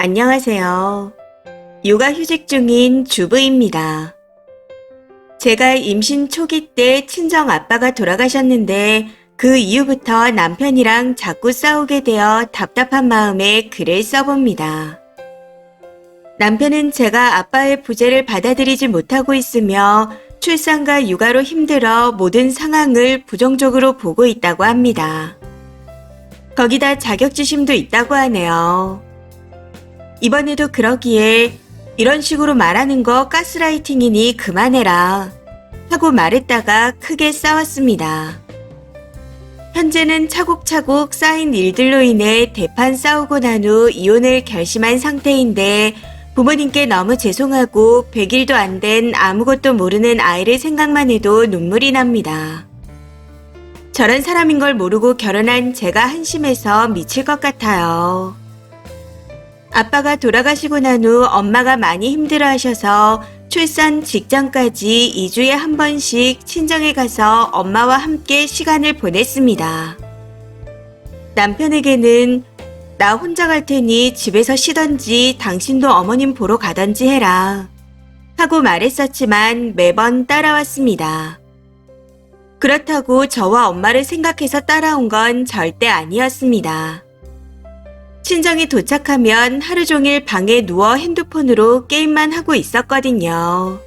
안녕하세요. 육아 휴직 중인 주부입니다. 제가 임신 초기 때 친정 아빠가 돌아가셨는데 그 이후부터 남편이랑 자꾸 싸우게 되어 답답한 마음에 글을 써봅니다. 남편은 제가 아빠의 부재를 받아들이지 못하고 있으며 출산과 육아로 힘들어 모든 상황을 부정적으로 보고 있다고 합니다. 거기다 자격지심도 있다고 하네요. 이번에도 그러기에 이런 식으로 말하는 거 가스라이팅이니 그만해라 하고 말했다가 크게 싸웠습니다. 현재는 차곡차곡 쌓인 일들로 인해 대판 싸우고 난 후 이혼을 결심한 상태인데 부모님께 너무 죄송하고 100일도 안 된 아무것도 모르는 아이를 생각만 해도 눈물이 납니다. 저런 사람인 걸 모르고 결혼한 제가 한심해서 미칠 것 같아요. 아빠가 돌아가시고 난 후 엄마가 많이 힘들어 하셔서 출산 직전까지 2주에 한 번씩 친정에 가서 엄마와 함께 시간을 보냈습니다. 남편에게는 나 혼자 갈 테니 집에서 쉬던지 당신도 어머님 보러 가던지 해라. 하고 말했었지만 매번 따라왔습니다. 그렇다고 저와 엄마를 생각해서 따라온 건 절대 아니었습니다. 친정에 도착하면 하루 종일 방에 누워 핸드폰으로 게임만 하고 있었거든요.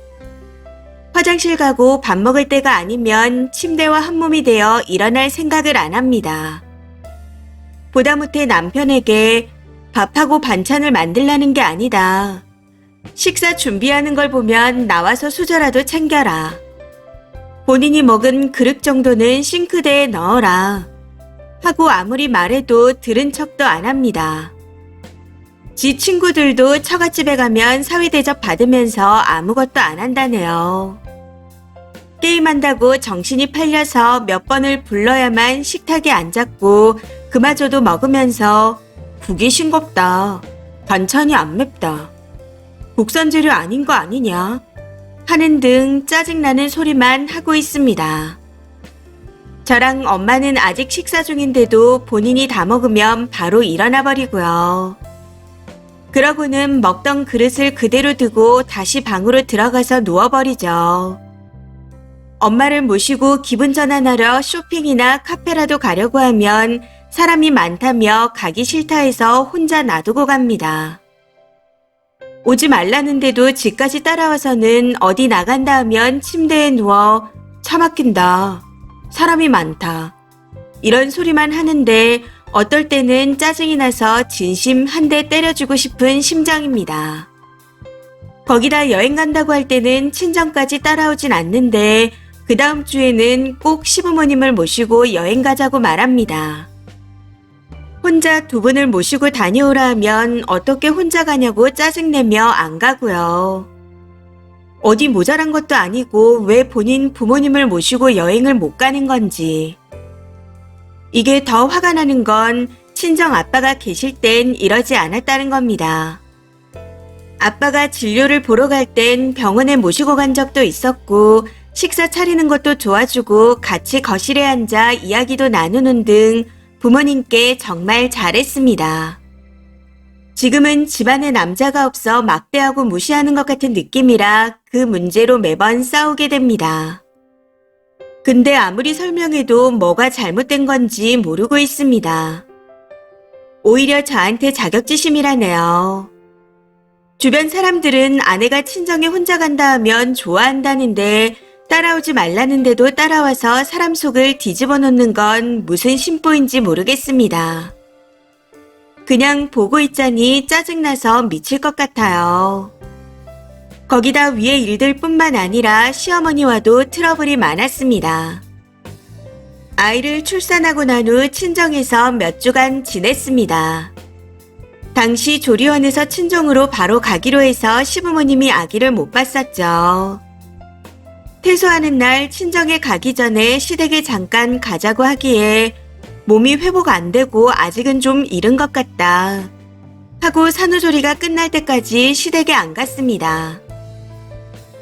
화장실 가고 밥 먹을 때가 아니면 침대와 한 몸이 되어 일어날 생각을 안 합니다. 보다 못해 남편에게 밥하고 반찬을 만들라는 게 아니다. 식사 준비하는 걸 보면 나와서 수저라도 챙겨라. 본인이 먹은 그릇 정도는 싱크대에 넣어라. 하고 아무리 말해도 들은 척도 안 합니다. 지 친구들도 처갓집에 가면 사위 대접 받으면서 아무것도 안 한다네요. 게임한다고 정신이 팔려서 몇 번을 불러야만 식탁에 앉았고 그마저도 먹으면서 국이 싱겁다. 반찬이 안 맵다. 국산 재료 아닌 거 아니냐? 하는 등 짜증나는 소리만 하고 있습니다. 저랑 엄마는 아직 식사 중인데도 본인이 다 먹으면 바로 일어나 버리고요. 그러고는 먹던 그릇을 그대로 두고 다시 방으로 들어가서 누워버리죠. 엄마를 모시고 기분 전환하러 쇼핑이나 카페라도 가려고 하면 사람이 많다며 가기 싫다 해서 혼자 놔두고 갑니다. 오지 말라는데도 집까지 따라와서는 어디 나간다 하면 침대에 누워 차 막힌다. 사람이 많다. 이런 소리만 하는데 어떨 때는 짜증이 나서 진심 한 대 때려주고 싶은 심정입니다. 거기다 여행 간다고 할 때는 친정까지 따라오진 않는데 그 다음 주에는 꼭 시부모님을 모시고 여행 가자고 말합니다. 혼자 두 분을 모시고 다녀오라 하면 어떻게 혼자 가냐고 짜증내며 안 가고요. 어디 모자란 것도 아니고 왜 본인 부모님을 모시고 여행을 못 가는 건지. 이게 더 화가 나는 건 친정 아빠가 계실 땐 이러지 않았다는 겁니다. 아빠가 진료를 보러 갈 땐 병원에 모시고 간 적도 있었고 식사 차리는 것도 도와주고 같이 거실에 앉아 이야기도 나누는 등 부모님께 정말 잘했습니다. 지금은 집안에 남자가 없어 막대하고 무시하는 것 같은 느낌이라 그 문제로 매번 싸우게 됩니다. 근데 아무리 설명해도 뭐가 잘못된 건지 모르고 있습니다. 오히려 저한테 자격지심이라네요. 주변 사람들은 아내가 친정에 혼자 간다 하면 좋아한다는데 따라오지 말라는데도 따라와서 사람 속을 뒤집어 놓는 건 무슨 심보인지 모르겠습니다. 그냥 보고 있자니 짜증나서 미칠 것 같아요. 거기다 위에 일들 뿐만 아니라 시어머니와도 트러블이 많았습니다. 아이를 출산하고 난 후 친정에서 몇 주간 지냈습니다. 당시 조리원에서 친정으로 바로 가기로 해서 시부모님이 아기를 못 봤었죠. 퇴소하는 날 친정에 가기 전에 시댁에 잠깐 가자고 하기에 몸이 회복 안 되고 아직은 좀 이른 것 같다. 하고 산후조리가 끝날 때까지 시댁에 안 갔습니다.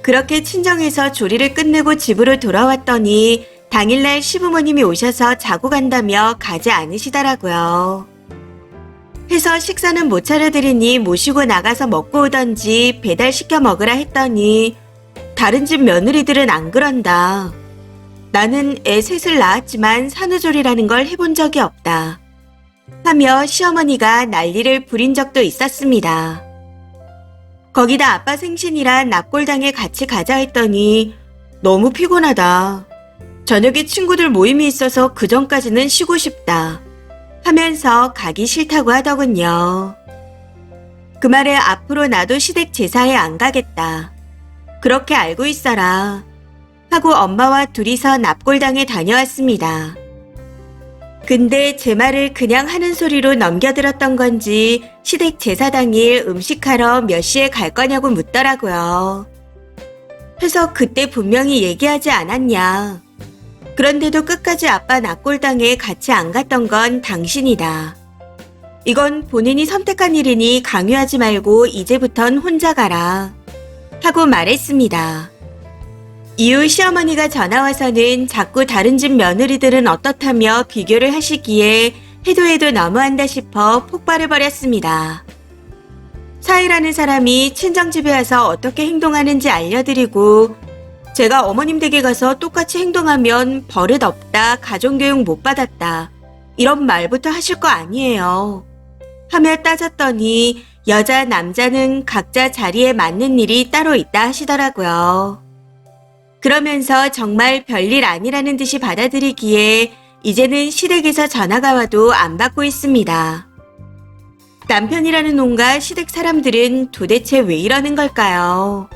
그렇게 친정에서 조리를 끝내고 집으로 돌아왔더니 당일날 시부모님이 오셔서 자고 간다며 가지 않으시더라고요. 해서 식사는 못 차려드리니 모시고 나가서 먹고 오던지 배달시켜 먹으라 했더니 다른 집 며느리들은 안 그런다. 나는 애 셋을 낳았지만 산후조리라는 걸 해본 적이 없다. 하며 시어머니가 난리를 부린 적도 있었습니다. 거기다 아빠 생신이라 납골당에 같이 가자 했더니 너무 피곤하다. 저녁에 친구들 모임이 있어서 그 전까지는 쉬고 싶다. 하면서 가기 싫다고 하더군요. 그 말에 앞으로 나도 시댁 제사에 안 가겠다. 그렇게 알고 있어라. 하고 엄마와 둘이서 납골당에 다녀왔습니다. 근데 제 말을 그냥 하는 소리로 넘겨들었던 건지 시댁 제사 당일 음식하러 몇 시에 갈 거냐고 묻더라고요. 그래서 그때 분명히 얘기하지 않았냐. 그런데도 끝까지 아빠 납골당에 같이 안 갔던 건 당신이다. 이건 본인이 선택한 일이니 강요하지 말고 이제부턴 혼자 가라. 하고 말했습니다. 이후 시어머니가 전화와서는 자꾸 다른 집 며느리들은 어떻다며 비교를 하시기에 해도 해도 너무한다 싶어 폭발해 버렸습니다. 사이라는 사람이 친정집에 와서 어떻게 행동하는지 알려드리고 제가 어머님 댁에 가서 똑같이 행동하면 버릇 없다, 가정교육 못 받았다. 이런 말부터 하실 거 아니에요. 하며 따졌더니 여자, 남자는 각자 자리에 맞는 일이 따로 있다 하시더라고요. 그러면서 정말 별일 아니라는 듯이 받아들이기에 이제는 시댁에서 전화가 와도 안 받고 있습니다. 남편이라는 놈과 시댁 사람들은 도대체 왜 이러는 걸까요?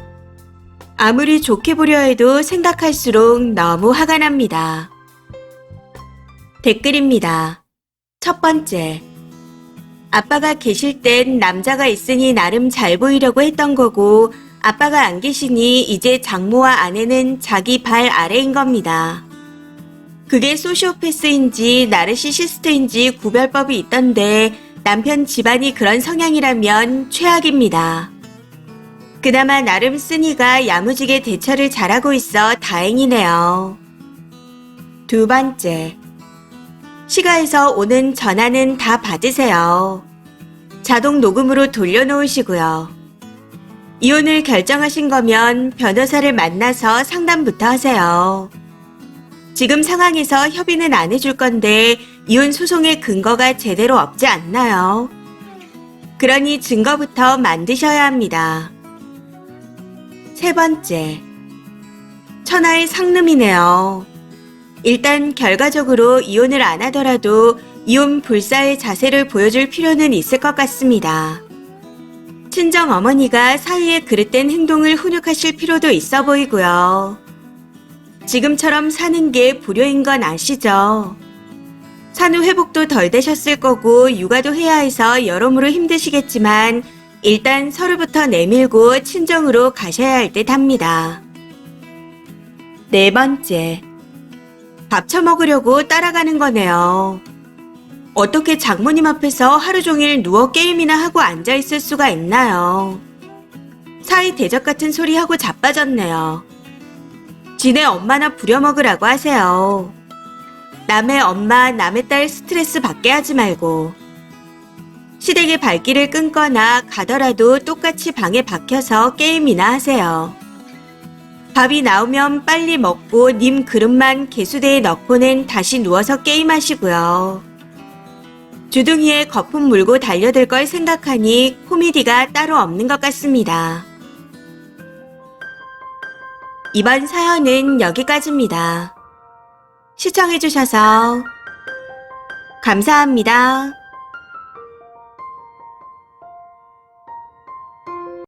아무리 좋게 보려 해도 생각할수록 너무 화가 납니다. 댓글입니다. 첫 번째. 아빠가 계실 땐 남자가 있으니 나름 잘 보이려고 했던 거고, 아빠가 안 계시니 이제 장모와 아내는 자기 발 아래인 겁니다. 그게 소시오패스인지 나르시시스트인지 구별법이 있던데 남편 집안이 그런 성향이라면 최악입니다. 그나마 나름 쓰니가 야무지게 대처를 잘하고 있어 다행이네요. 두 번째. 시가에서 오는 전화는 다 받으세요. 자동 녹음으로 돌려놓으시고요. 이혼을 결정하신 거면 변호사를 만나서 상담부터 하세요. 지금 상황에서 협의는 안 해줄 건데 이혼 소송의 근거가 제대로 없지 않나요? 그러니 증거부터 만드셔야 합니다. 세 번째. 천하의 상름이네요. 일단 결과적으로 이혼을 안 하더라도 이혼 불사의 자세를 보여줄 필요는 있을 것 같습니다. 친정 어머니가 사이에 그릇된 행동을 훈육하실 필요도 있어 보이고요. 지금처럼 사는 게 불효인 건 아시죠? 산후 회복도 덜 되셨을 거고 육아도 해야 해서 여러모로 힘드시겠지만 일단 서로부터 내밀고 친정으로 가셔야 할 듯 합니다. 네 번째. 밥 처먹으려고 따라가는 거네요. 어떻게 장모님 앞에서 하루 종일 누워 게임이나 하고 앉아 있을 수가 있나요? 사이 대적 같은 소리 하고 자빠졌네요. 지네 엄마나 부려먹으라고 하세요. 남의 엄마, 남의 딸 스트레스 받게 하지 말고. 시댁의 발길을 끊거나 가더라도 똑같이 방에 박혀서 게임이나 하세요. 밥이 나오면 빨리 먹고 님 그릇만 개수대에 넣고는 다시 누워서 게임하시고요. 주둥이에 거품 물고 달려들 걸 생각하니 코미디가 따로 없는 것 같습니다. 이번 사연은 여기까지입니다. 시청해주셔서 감사합니다.